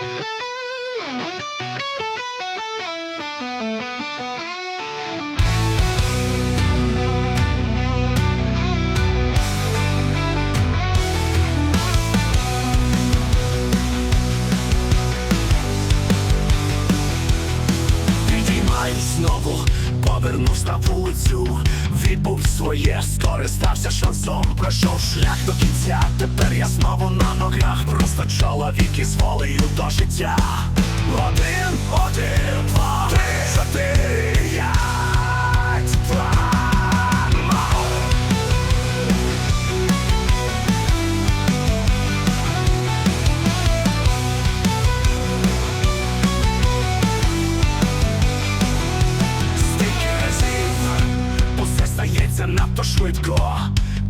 Thank you. Повернувся на вулицю, відбув своє, скористався шансом, пройшов шлях до кінця. Тепер я знову на ногах, просто чоловік із волею до життя. Один, один, два, три, чотири, стається надто швидко.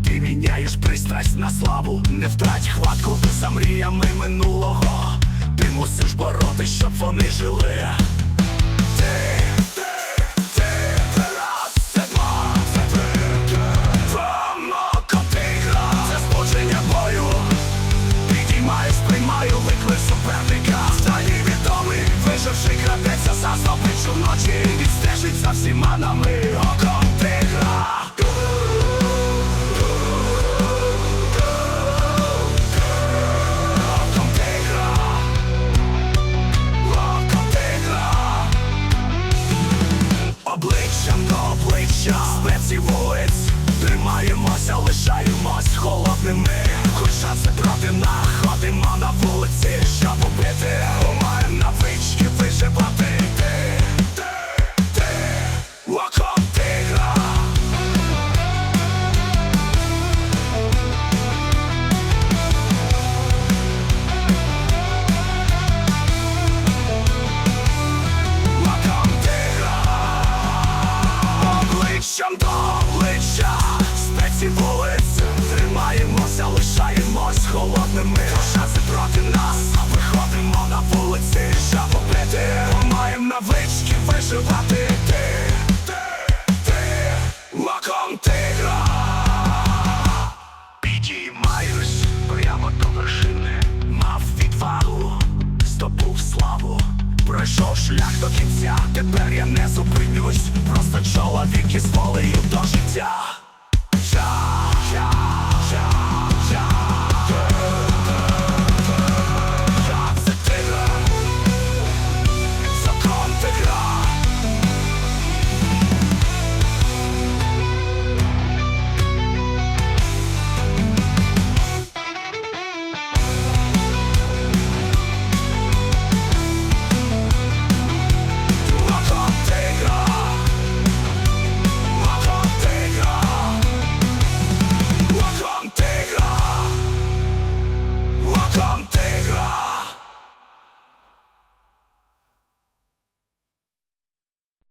Ти міняєш пристрасть на славу, не втрать хватку за мріями минулого. Ти мусиш бороти, щоб вони жили. Ти, ти, ти, раз, це два, це три, ти. Промокотигра, це збудження бою. Підіймаю, сприймаю виклик суперника Стані відомий, виживши крадеться за здобичу вночі Відстежить за всіма нами обличчя Спеці вулиць Тримаємося, лишаємось Маєм навички виживати? Ти, ти, ти Оком тигра. Підіймаюсь прямо до вершини. Мав відвагу, здобув славу. Пройшов шлях до кінця, тепер я не зупинюсь. Просто чоловік із волею до життя